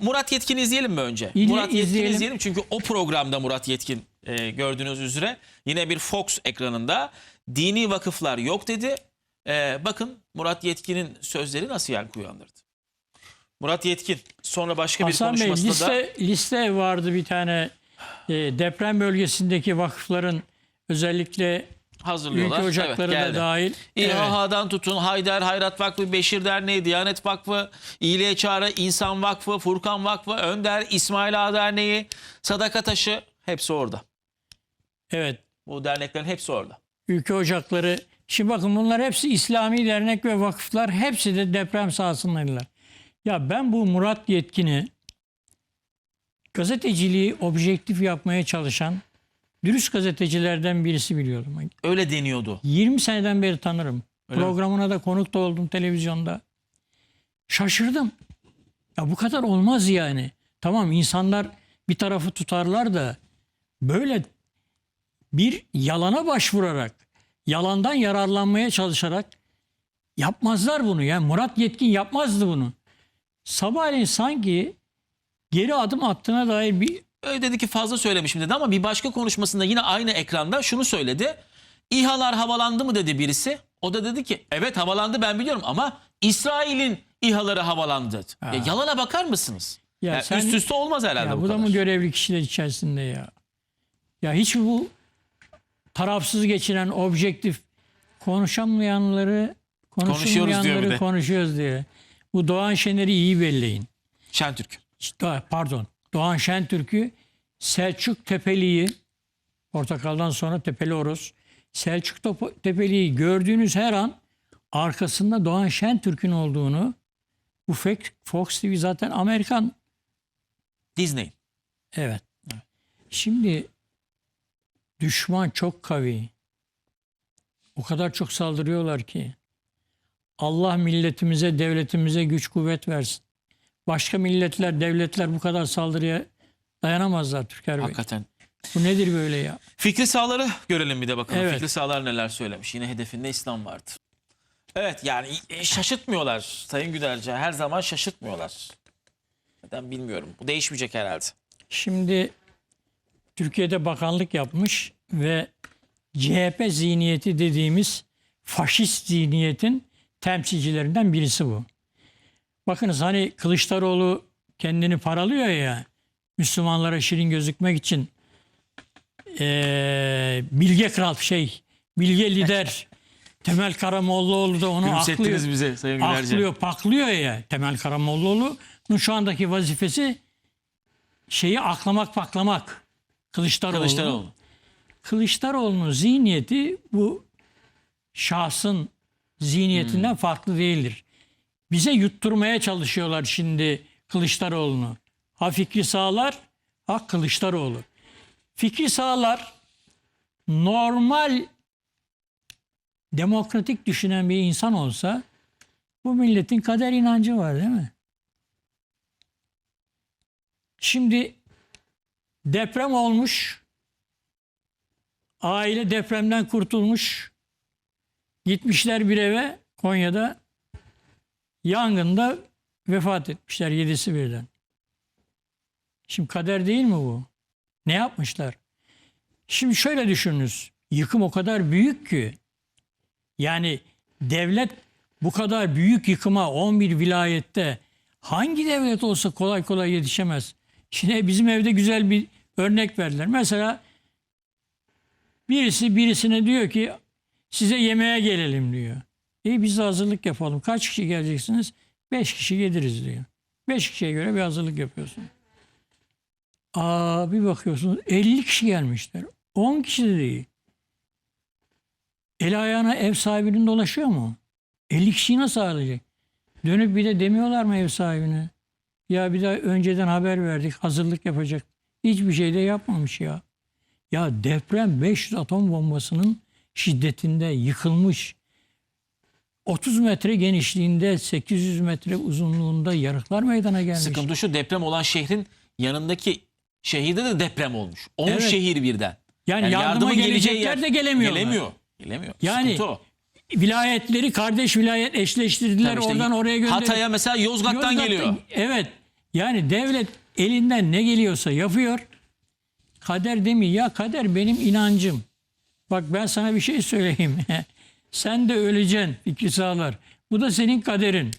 Murat Yetkin'i izleyelim mi önce? İzle- Murat Yetkin'i izleyelim. çünkü o programda Murat Yetkin e, gördüğünüz üzere yine bir Fox ekranında dini vakıflar yok dedi. E, bakın Murat Yetkin'in sözleri nasıl yankı uyandırdı. Murat Yetkin sonra başka bir Hasan Bey konuşmasında da liste, liste vardı bir tane e, deprem bölgesindeki vakıfların özellikle hazırlıyorlar. ülke ocakları Evet, da dahil. İHA'dan tutun Haydar Hayrat Vakfı, Beşir Derneği, Diyanet Vakfı, İyiliğe Çağrı, İnsan Vakfı, Furkan Vakfı, Önder, İsmail Ağa Derneği, Sadaka Taşı hepsi orada. Evet. Bu derneklerin hepsi orada. Ülke ocakları. Şimdi bakın bunlar hepsi İslami dernek ve vakıflar. Hepsi de deprem sahasındaydılar. Ya ben bu Murat Yetkin'i gazeteciliği objektif yapmaya çalışan dürüst gazetecilerden birisi biliyordum. Öyle deniyordu. 20 seneden beri tanırım. Öyle mi? Programına da konuk da oldum televizyonda. Şaşırdım. Ya bu kadar olmaz yani. Tamam insanlar bir tarafı tutarlar da böyle bir yalana başvurarak, yalandan yararlanmaya çalışarak yapmazlar bunu. Yani Murat Yetkin yapmazdı bunu. Sabahleyin sanki geri adım attığına dair bir Öyle dedi ki fazla söylemişim dedi ama bir başka konuşmasında yine aynı ekranda şunu söyledi. İHA'lar havalandı mı dedi birisi. O da dedi ki evet havalandı ben biliyorum ama İsrail'in İHA'ları havalandı. dedi. Ha. Ya yalana bakar mısınız? Ya Ya sen- üst üste olmaz herhalde Ya bu bu da kadar. mı görevli kişiler içerisinde ya? Ya hiç bu tarafsız geçiren objektif konuşamayanları Konuşuyoruz diyor bir konuşulmayanları de. konuşuyoruz diye. Bu Doğan Şener'i iyi belleyin. Şentürk. İşte, pardon. Doğan Şentürk'ü Selçuk Tepeli'yi Portakal'dan sonra Tepeli Oros. Selçuk Tepeli'yi gördüğünüz her an arkasında Doğan Şentürk'ün olduğunu bu Fox TV zaten Amerikan Disney. Evet. Şimdi düşman çok kavi. O kadar çok saldırıyorlar ki. Allah milletimize, devletimize güç kuvvet versin. Başka milletler, devletler bu kadar saldırıya dayanamazlar Türker Bey. Hakikaten. Bu nedir böyle ya? Fikri sağları görelim bir de bakalım. Evet. Fikri sağlar neler söylemiş. Yine hedefinde İslam vardı. Evet yani şaşırtmıyorlar Sayın Gülerce. Her zaman şaşırtmıyorlar. Neden bilmiyorum. Bu değişmeyecek herhalde. Şimdi Türkiye'de bakanlık yapmış ve CHP zihniyeti dediğimiz faşist zihniyetin temsilcilerinden birisi bu. Bakınız hani Kılıçdaroğlu kendini paralıyor ya Müslümanlara şirin gözükmek için eee, bilge kral şey bilge lider Temel Karamollaoğlu da onu aklıyor bize Sayın Gülerce. aklıyor, paklıyor ya Temel Karamollaoğlu'nun şu andaki vazifesi şeyi aklamak paklamak. Kılıçdaroğlu. Kılıçdaroğlu. Kılıçdaroğlu'nun zihniyeti bu şahsın zihniyetinden Hmm. farklı değildir. Bize yutturmaya çalışıyorlar şimdi Kılıçdaroğlu'nu. Ha Fikri Sağlar, ha Kılıçdaroğlu. Fikri Sağlar normal demokratik düşünen bir insan olsa bu milletin kader inancı var değil mi? Şimdi deprem olmuş. Aile depremden kurtulmuş. Gitmişler bir eve Konya'da yangında vefat etmişler yedisi birden. Şimdi kader değil mi bu? Ne yapmışlar? Şimdi şöyle düşününüz. Yıkım o kadar büyük ki yani devlet bu kadar büyük yıkıma 11 vilayette hangi devlet olsa kolay kolay yetişemez. Şimdi bizim evde güzel bir örnek verdiler. Mesela birisi birisine diyor ki size yemeğe gelelim diyor. İyi biz de hazırlık yapalım. Kaç kişi geleceksiniz? Beş kişi geliriz diyor. Beş kişiye göre bir hazırlık yapıyorsun. Aa bir bakıyorsunuz 50 kişi gelmişler. 10 kişi de değil. El ayağına ev sahibinin dolaşıyor mu? 50 kişiyi nasıl ağırlayacak? Dönüp bir de demiyorlar mı ev sahibine? Ya bir daha önceden haber verdik hazırlık yapacak. Hiçbir şey de yapmamış ya. Ya deprem 500 atom bombasının şiddetinde yıkılmış. 30 metre genişliğinde 800 metre uzunluğunda yarıklar meydana gelmiş. Sıkıntı şu deprem olan şehrin yanındaki şehirde de deprem olmuş. 10 Evet. şehir birden. Yani, yardıma gelecekler de gelemiyorlar. Gelemiyor. Gelemiyor. Yani Sıkıntı o. vilayetleri kardeş vilayet eşleştirdiler Tabii işte oradan oraya gönderdiler. Hatay'a mesela Yozgat'tan Yozgat'ta- geliyor. Evet. Yani devlet elinden ne geliyorsa yapıyor. Kader demiyor. Ya kader benim inancım. Bak ben sana bir şey söyleyeyim. Sen de öleceksin fikri sağlar. Bu da senin kaderin.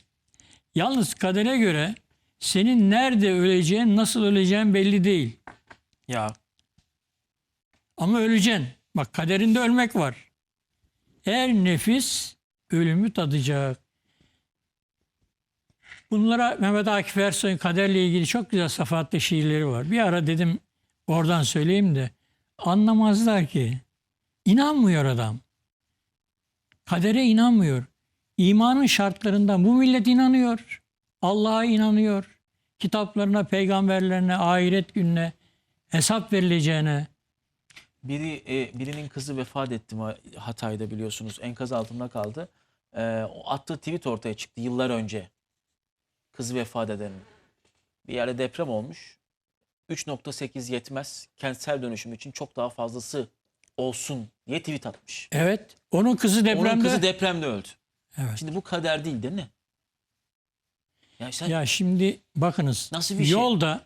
Yalnız kadere göre senin nerede öleceğin, nasıl öleceğin belli değil. Ya Ama öleceksin. Bak kaderinde ölmek var. Eğer nefis ölümü tadacak. Bunlara Mehmet Akif Ersoy'un kaderle ilgili çok güzel safahatli şiirleri var. Bir ara dedim oradan söyleyeyim de anlamazlar ki. İnanmıyor adam. Kadere inanmıyor. İmanın şartlarından bu millet inanıyor. Allah'a inanıyor. Kitaplarına, peygamberlerine, ahiret gününe, hesap verileceğine. biri e, birinin kızı vefat etti Hatay'da biliyorsunuz. Enkaz altında kaldı. E, o attığı tweet ortaya çıktı yıllar önce. Kızı vefat edenin. Bir yerde deprem olmuş. 3.8 yetmez. Kentsel dönüşüm için çok daha fazlası olsun diye tweet atmış. Evet. Onun kızı depremde. Onun kızı depremde öldü. Evet. Şimdi bu kader değil değil mi? Ya sen Ya şimdi bakınız. Nasıl bir şey? Yolda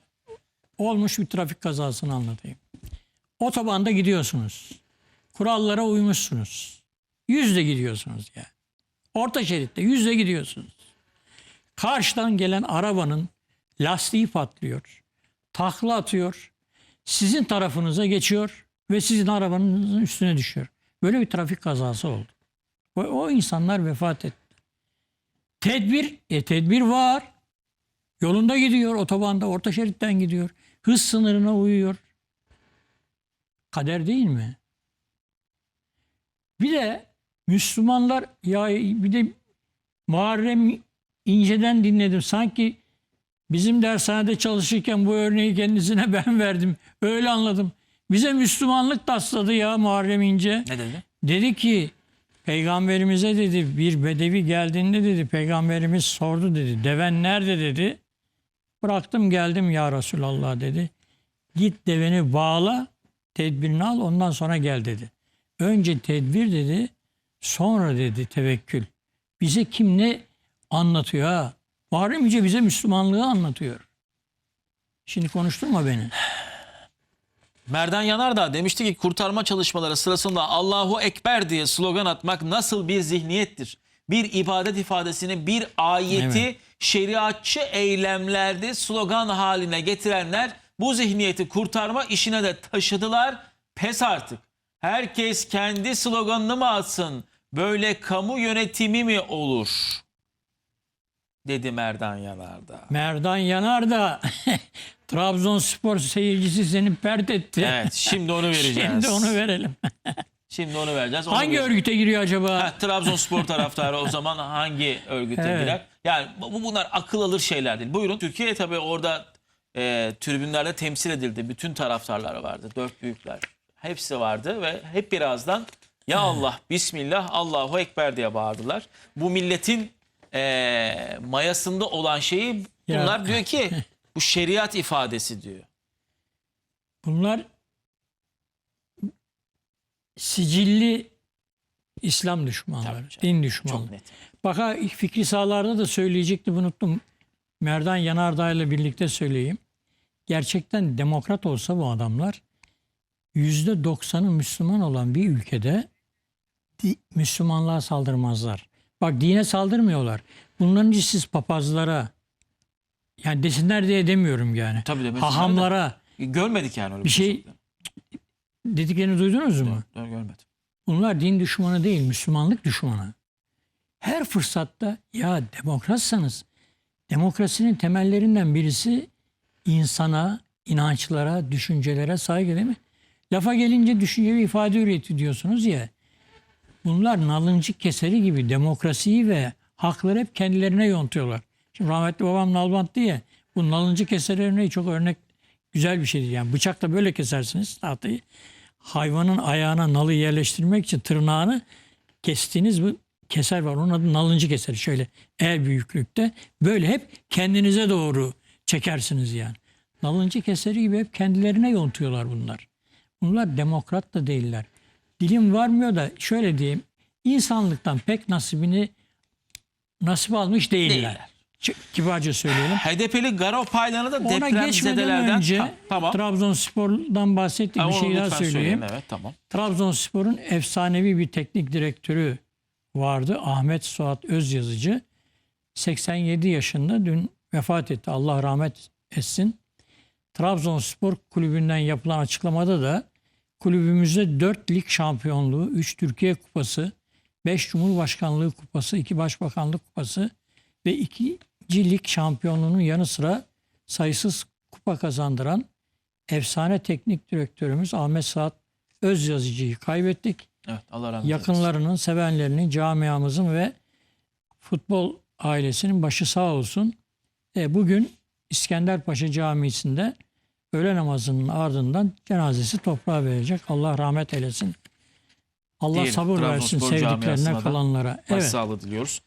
olmuş bir trafik kazasını anlatayım. Otobanda gidiyorsunuz. Kurallara uymuşsunuz. Yüzle gidiyorsunuz ya. Orta şeritte yüzle gidiyorsunuz. Karşıdan gelen arabanın lastiği patlıyor. Takla atıyor. Sizin tarafınıza geçiyor ve sizin arabanızın üstüne düşüyor. Böyle bir trafik kazası oldu. O, o insanlar vefat etti. Tedbir, e tedbir var. Yolunda gidiyor, otobanda, orta şeritten gidiyor. Hız sınırına uyuyor. Kader değil mi? Bir de Müslümanlar ya bir de Muharrem İnce'den dinledim. Sanki bizim dershanede çalışırken bu örneği kendisine ben verdim. Öyle anladım. Bize Müslümanlık tasladı ya Muharrem İnce. ne dedi? Dedi ki peygamberimize dedi bir bedevi geldiğinde dedi peygamberimiz sordu dedi. Deven nerede dedi. Bıraktım geldim ya Resulallah dedi. Git deveni bağla tedbirini al ondan sonra gel dedi. Önce tedbir dedi sonra dedi tevekkül. Bize kim ne anlatıyor ha? Muharrem İnce bize Müslümanlığı anlatıyor. Şimdi konuşturma beni. Merdan Yanardağ demişti ki kurtarma çalışmaları sırasında Allahu Ekber diye slogan atmak nasıl bir zihniyettir? Bir ibadet ifadesini bir ayeti Evet. şeriatçı eylemlerde slogan haline getirenler bu zihniyeti kurtarma işine de taşıdılar. Pes artık. Herkes kendi sloganını mı atsın? Böyle kamu yönetimi mi olur? Dedi Merdan Yanardağ. Merdan Yanar da Trabzonspor seyircisi seni pert etti. Evet şimdi onu vereceğiz. Şimdi onu verelim. Şimdi onu vereceğiz. Onu Hangi vereceğiz. örgüte giriyor acaba? Ha, Trabzonspor taraftarı o zaman hangi örgüte Evet. girer? Yani bu bunlar akıl alır şeyler değil. Buyurun. Türkiye tabii orada e, tribünlerde temsil edildi. Bütün taraftarlar vardı. Dört büyükler. Hepsi vardı ve hep birazdan ya Allah, Bismillah, Allahu Ekber diye bağırdılar. Bu milletin e, mayasında olan şeyi Ya. bunlar diyor ki bu şeriat ifadesi diyor. Bunlar sicilli İslam düşmanları, Tabii din düşmanları. Çok net. Bak ha, Fikri Sağlar'da da söyleyecektim unuttum. Merdan Yanardağ ile birlikte söyleyeyim. Gerçekten demokrat olsa bu adamlar yüzde doksanı Müslüman olan bir ülkede Müslümanlığa saldırmazlar. Bak dine saldırmıyorlar. Bunların siz papazlara yani desinler diye demiyorum yani. Tabii de Hahamlara görmedik yani öyle bir şey dediklerini duydunuz mu? Dur, görmedim. Bunlar din düşmanı değil, Müslümanlık düşmanı. Her fırsatta ya demokratsanız, demokrasinin temellerinden birisi insana, inançlara, düşüncelere saygı değil mi? Lafa gelince düşünce ve ifade hürriyeti diyorsunuz ya. Bunlar nalıncı keseri gibi demokrasiyi ve hakları hep kendilerine yontuyorlar. Şimdi rahmetli babam nalbant diye bu nalıncı keser örneği çok örnek güzel bir şeydir. Yani bıçakla böyle kesersiniz tahtayı hayvanın ayağına nalı yerleştirmek için tırnağını kestiğiniz bu keser var. Onun adı nalıncı keser. Şöyle el büyüklükte. Böyle hep kendinize doğru çekersiniz yani. Nalıncı keseri gibi hep kendilerine yontuyorlar bunlar. Bunlar demokrat da değiller. Dilim varmıyor da şöyle diyeyim. insanlıktan pek nasibini nasip almış değiller. Değiller. Kibarca söyleyelim. HDP'li Garo Paylan'ı da depremzedelerden... önce Ha, tamam. Trabzonspor'dan bahsettik Ha, bir şey daha söyleyeyim. söyleyin, Evet tamam. Trabzonspor'un efsanevi bir teknik direktörü vardı. Ahmet Suat Özyazıcı. 87 yaşında dün vefat etti. Allah rahmet etsin. Trabzonspor kulübünden yapılan açıklamada da kulübümüzde 4 lig şampiyonluğu, 3 Türkiye kupası, 5 Cumhurbaşkanlığı kupası, 2 Başbakanlık kupası ve 2. lig şampiyonluğunun yanı sıra sayısız kupa kazandıran efsane teknik direktörümüz Ahmet Saat Özyazıcı'yı kaybettik. Evet Allah rahmet eylesin. Yakınlarının, sevenlerinin, camiamızın ve futbol ailesinin başı sağ olsun. E, bugün İskenderpaşa Camisi'nde öğle namazının ardından cenazesi toprağa verecek. Allah rahmet eylesin. Allah Diyelim, sabır versin sevdiklerine kalanlara. Evet. Başsağlığı diliyoruz.